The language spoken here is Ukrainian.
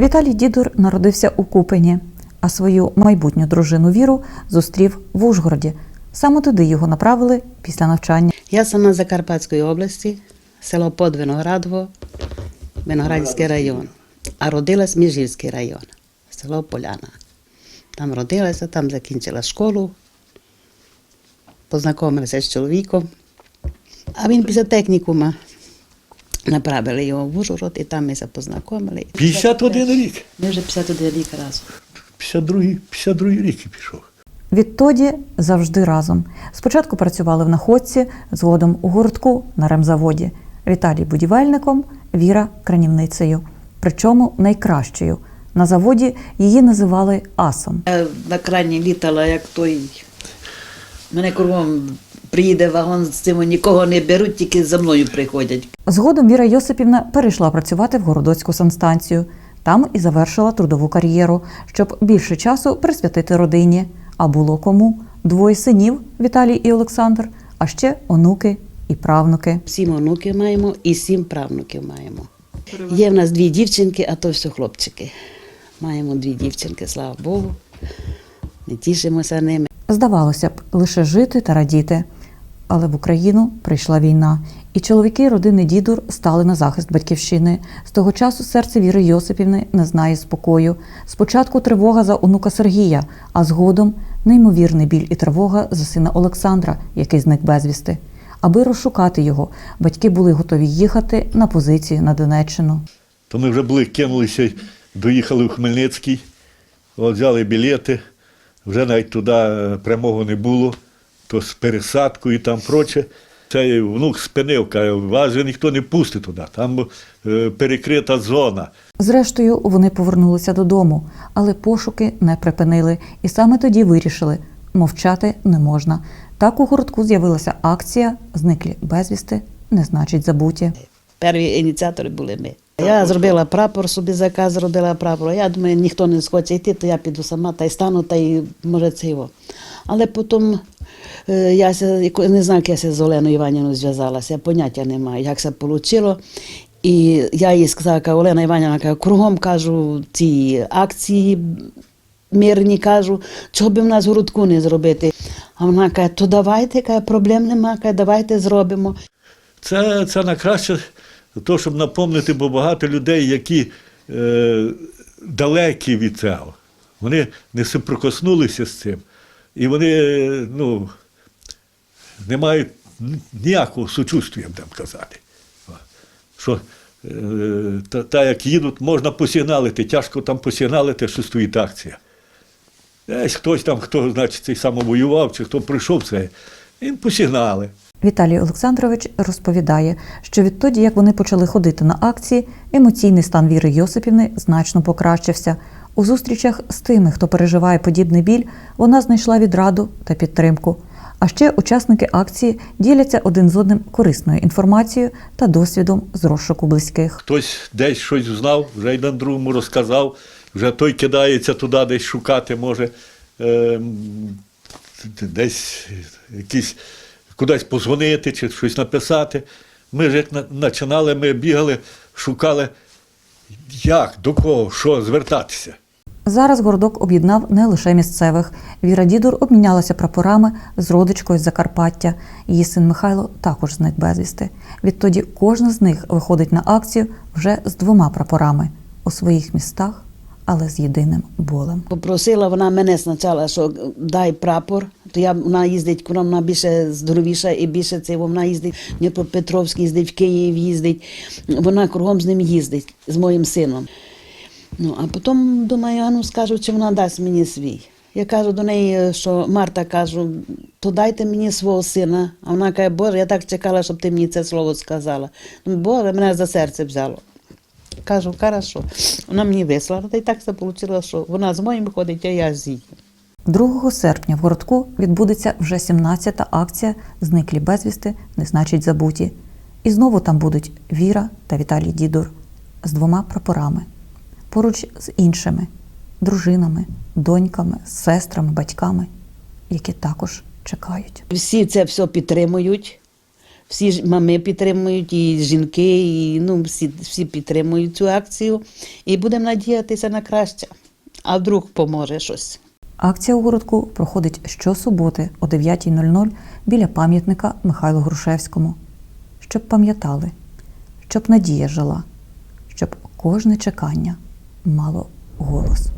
Віталій Дідур народився у Купені, а свою майбутню дружину Віру зустрів в Ужгороді. Саме туди його направили після навчання. Я сама з Закарпатської області, село Подвиноградово, Виноградський район. А родилась Міжгірський район, село Поляна. Там родилася, там закінчила школу, познайомилася з чоловіком. А він після технікума направили його в Ужгород, і там ми се познайомили. 51 рік. Ми вже 51 рік разом. 52, 52 рік і пішов. Відтоді завжди разом. Спочатку працювали в находці, згодом у гуртку на ремзаводі. Віталій будівельником, Віра кранівницею. Причому найкращою. На заводі її називали асом. Я на крані літала, як той. Мене кругом приїде вагон з цим, нікого не беруть, тільки за мною приходять. Згодом Віра Йосипівна перейшла працювати в Городоцьку санстанцію. Там і завершила трудову кар'єру, щоб більше часу присвятити родині. А було кому двоє синів Віталій і Олександр, а ще онуки і правнуки. Сім онуків маємо і сім правнуків маємо. Є в нас дві дівчинки, а то все хлопчики. Маємо дві дівчинки, слава Богу. Ми тішимося ними. Здавалося б, лише жити та радіти. Але в Україну прийшла війна, і чоловіки родини Дідур стали на захист батьківщини. З того часу серце Віри Йосипівни не знає спокою. Спочатку тривога за онука Сергія, а згодом неймовірний біль і тривога за сина Олександра, який зник безвісти. Аби розшукати його, батьки були готові їхати на позицію на Донеччину. То ми вже були, кинулися, доїхали в Хмельницький, от взяли білети, вже навіть туди е, прямого не було, то з пересадкою і там проче. Цей внук спинив, каже, вас же ніхто не пустить туди, там е, перекрита зона. Зрештою, вони повернулися додому, але пошуки не припинили, і саме тоді вирішили мовчати не можна. Так у гуртку з'явилася акція Зниклі безвісти не значить забуті. Перві ініціатори були ми. Я зробила прапор, собі заказ зробила прапор. Я думаю, ніхто не схоче йти, то я піду сама та й стану, та й може це його. Але потім е, я не знаю, як я з Оленою Іванівною зв'язалася, я поняття не маю, як це вийшло. І я їй сказала, кажу, Олена Іванівна, кажу, кругом кажу, ці акції мирні, кажу, чого би в нас городку не зробити. А вона каже, то давайте, каже, проблем нема, каже, давайте зробимо. Це, це найкраще, то, щоб напомнити, бо багато людей, які е, далекі від цього, вони не соприкоснулися з цим. І вони ну, не мають ніякого сучувствия, будемо казати. Що е, та, та як їдуть, можна посигналити, тяжко там посигналити, що стоїть акція. Десь хтось там, хто, значить, цей самовоював, чи хто прийшов це, він посигнали. Віталій Олександрович розповідає, що відтоді, як вони почали ходити на акції, емоційний стан Віри Йосипівни значно покращився. У зустрічах з тими, хто переживає подібний біль, вона знайшла відраду та підтримку. А ще учасники акції діляться один з одним корисною інформацією та досвідом з розшуку близьких. Хтось десь щось знав, вже й на другому розказав, вже той кидається туди, десь шукати може, е, десь якісь, кудись позвонити чи щось написати. Ми ж як на- починали, ми бігали, шукали, як, до кого, що звертатися. Зараз городок об'єднав не лише місцевих. Віра Дідур обмінялася прапорами з родичкою з Закарпаття. Її син Михайло також зник безвісти. Відтоді кожна з них виходить на акцію вже з двома прапорами у своїх містах, але з єдиним болем. Попросила вона мене спочатку, що дай прапор, то я, вона їздить, вона більше здоровіша і більше це, вона їздить Дніпропетровськ, їздить в Київ, їздить. Вона кругом з ним їздить, з моїм сином. Ну, а потім думаю, а ну скажу, чи вона дасть мені свій. Я кажу до неї, що Марта кажу, то дайте мені свого сина. А вона каже, Боже, я так чекала, щоб ти мені це слово сказала. Думаю, Боже, мене за серце взяло. Кажу, хорошо. Вона мені вислала, та й так це вийшло, що вона з моїм ходить, а я з її. 2 серпня в городку відбудеться вже 17-та акція Зниклі безвісти не значить забуті. І знову там будуть Віра та Віталій Дідур з двома прапорами, поруч з іншими дружинами, доньками, сестрами, батьками, які також чекають. Всі це все підтримують. Всі ж мами підтримують, і жінки, і ну, всі, всі підтримують цю акцію. І будемо надіятися на краще. А вдруг поможе щось. Акція у городку проходить щосуботи о 9.00 біля пам'ятника Михайлу Грушевському. Щоб пам'ятали, щоб надія жила, щоб кожне чекання мало голос.